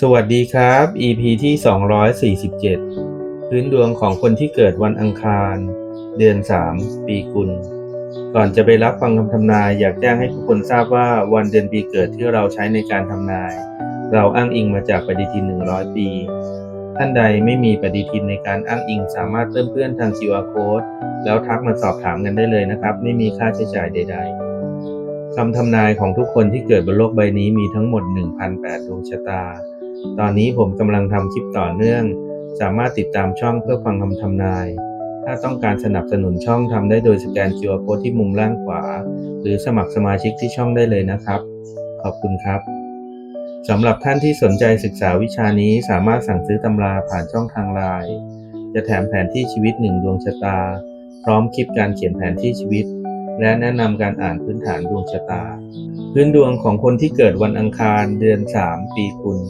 สวัสดีครับ EP ที่ 247 พื้นดวงของคนที่เกิดวันอังคาร เดือน 3 ปีกุล ก่อนจะไปรับฟังคำทำนายอยากแจ้งให้ทุกคนทราบว่าวันเดือนปีเกิดที่เราใช้ในการทำนาย เราอ้างอิงมาจากปฏิทิน 100 ปี ท่านใดไม่มีปฏิทินในการอ้างอิงสามารถเติมเพื่อนทาง QR code แล้วทักมาสอบถามกันได้เลยนะครับ ไม่มีค่าใช้จ่ายใด ๆคำทำนายของทุกคนที่เกิดบนโลกใบนี้มีทั้งหมด 1,008ดวงชะตา ตอนนี้ผมกำลังทำคลิปต่อเนื่อง สามารถติดตามช่องเพื่อฟังคำทำนาย ถ้าต้องการสนับสนุนช่องทำได้โดยสแกน QR Code ที่มุมล่างขวา หรือสมัครสมาชิกที่ช่องได้เลยนะครับ ขอบคุณครับสำหรับท่านที่สนใจศึกษาวิชานี้สามารถสั่งซื้อตำราผ่านช่องทางไลน์จะแถมแผนที่ชีวิตหนึ่งดวงชะตา พร้อมคลิปการเขียนแผนที่ชีวิต และแนะนำการอ่านพื้นฐานดวงชะตา พื้นดวงของคนที่เกิดวันอังคารเดือน 3 ปีกุล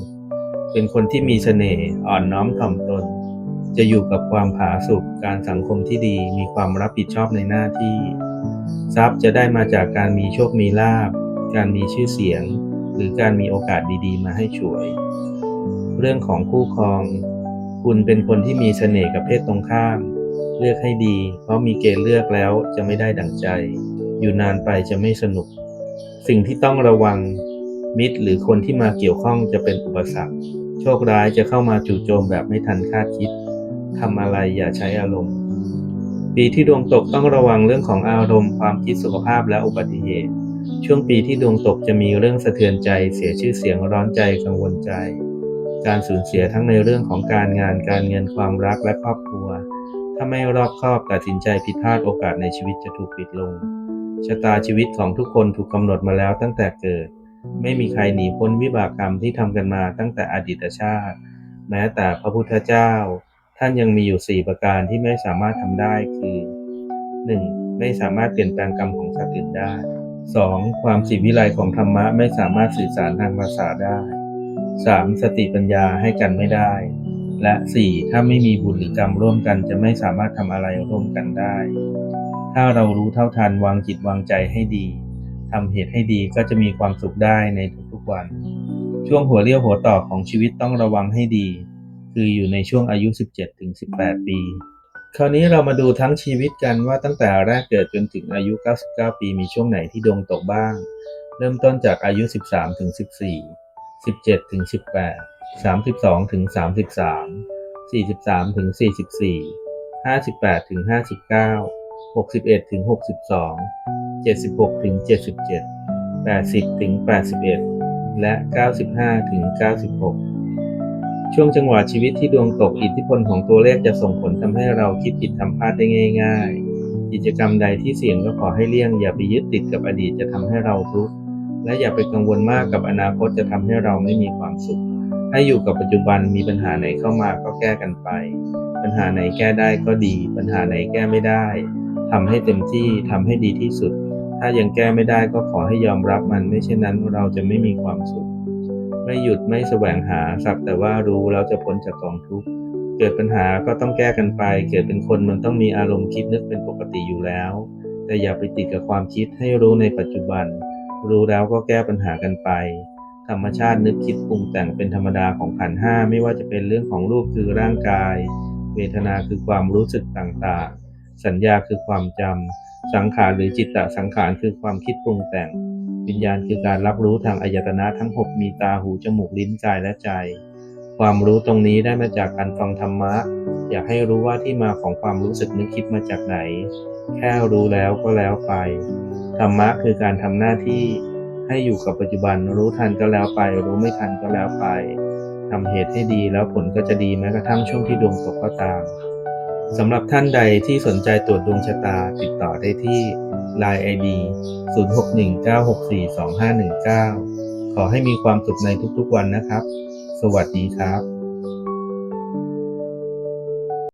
เป็นคนที่มีเสน่ห์อ่อนน้อมถ่อมตน จะอยู่กับความผาสุกการสังคมที่ดีมีความรับผิดชอบในหน้าที่ ทรัพย์จะได้มาจากการมีโชคมีลาบ การมีชื่อเสียง หรือการมีโอกาสดีๆ มาให้ช่วย เรื่องของคู่ครอง คุณเป็นคนที่มีเสน่ห์กับเพศตรงข้าม เลือกให้ดี เพราะมีเกณฑ์เลือกแล้วจะไม่ได้ดั่งใจ อยู่นานไปจะไม่สนุก สิ่งที่ต้องระวังมิตรหรือคนที่มาเกี่ยวข้องจะเป็นอุปสรรค โชคร้ายจะเข้ามาจู่โจมแบบไม่ทันคาดคิดทำอะไรอย่าใช้อารมณ์ ปีที่ดวงตกต้องระวังเรื่องของอารมณ์ความคิดสุขภาพและอุบัติเหตุ ช่วงปีที่ดวงตกจะมีเรื่องสะเทือนใจ เสียชื่อเสียงร้อนใจกังวลใจ การสูญเสียทั้งในเรื่องของการงานการเงินความรักและครอบครัว ถ้าไม่รอบคอบตัดสินใจผิดพลาดโอกาสในชีวิตจะถูกปิดลงชะตาชีวิตของทุกคนถูกกำหนดมาแล้วตั้งแต่เกิด ไม่มีใครหนีพ้นวิบากกรรมที่ทำกันมาตั้งแต่อดีตชาติ แม้แต่พระพุทธเจ้า ท่านยังมีอยู่ 4 ประการที่ไม่สามารถทำได้คือ 1. ไม่สามารถเปลี่ยนแปลงกรรมของสัตว์อื่นได้ 2. ความสิวิไลของธรรมะไม่สามารถสื่อสารทางภาษาได้ 3. สติปัญญาให้กันไม่ได้ และ 4. ถ้าไม่มีบุญหรือกรรมร่วมกันจะไม่สามารถทำอะไรร่วมกันได้ ถ้าเรารู้เท่าทันวางจิตวางใจให้ดี ทำเหตุให้ดีก็จะมีความสุขได้ในทุกๆวัน ช่วงหัวเลี้ยวหัวต่อของชีวิตต้องระวังให้ดี คืออยู่ในช่วงอายุ 17-18 ปี คราวนี้เรามาดูทั้งชีวิตกันว่าตั้งแต่แรกเกิดจนถึงอายุ 99 ปีมีช่วงไหนที่ดวงตกบ้าง เริ่มต้นจากอายุ 13-14 17ถึง18 32ถึง33 43ถึง44 58ถึง59 61ถึง62 76ถึง77 80ถึง81 และ 95ถึง96 ช่วงจังหวะชีวิตที่ดวงตกอิทธิพลของตัวเลขจะส่งผลทำให้เราคิดผิดทำพลาดได้ง่าย ๆ กิจกรรมใดที่เสี่ยงก็ขอให้เลี่ยง อย่าไปยึดติดกับอดีตจะทำให้เราทุกข์และอย่าไปกังวลมากกับอนาคตจะทำให้เราไม่มีความสุข ให้อยู่กับปัจจุบันมีปัญหาไหนเข้ามาก็แก้กันไป ปัญหาไหนแก้ได้ก็ดี ปัญหาไหนแก้ไม่ได้ ทำให้เต็มที่ทำให้ดีที่สุด ถ้ายังแก้ไม่ได้ก็ขอให้ยอมรับมัน ไม่เช่นนั้นเราจะไม่มีความสุข ไม่หยุดไม่แสวงหาสักแต่ว่ารู้แล้วจะพ้นจากกองทุกข์เกิดปัญหาก็ต้องแก้กันไป เกิดเป็นคนมันต้องมีอารมณ์คิดนึกเป็นปกติอยู่แล้ว แต่อย่าไปติดกับความคิดให้รู้ในปัจจุบัน รู้แล้วก็แก้ปัญหากันไป ธรรมชาตินึกคิดปรุงแต่งเป็นธรรมดาของขันห้าไม่ว่าจะเป็นเรื่องของรูปคือร่างกาย เวทนาคือความรู้สึกต่างๆ สัญญาคือความจำสังขารหรือจิตตสังขารคือความคิดปรุงแต่ง วิญญาณคือการรับรู้ทางอายตนะทั้ง 6 มีตาหูจมูกลิ้นกายและใจ ความรู้ตรงนี้ได้มาจากการฟังธรรมะ อยากให้รู้ว่าที่มาของความรู้สึกนึกคิดมาจากไหน แค่รู้แล้วก็แล้วไป ธรรมะคือการทำหน้าที่ให้อยู่กับปัจจุบันรู้ทันก็แล้วไป รู้ไม่ทันก็แล้วไปทำเหตุให้ดีแล้วผลก็จะดีแม้กระทั่งช่วงที่ดวงตกก็ตาม สำหรับท่านใดที่สนใจตรวจดวงชะตาติดต่อได้ที่ Line ID 0619642519 ขอให้มีความสุขในทุกๆวันนะครับ สวัสดีครับ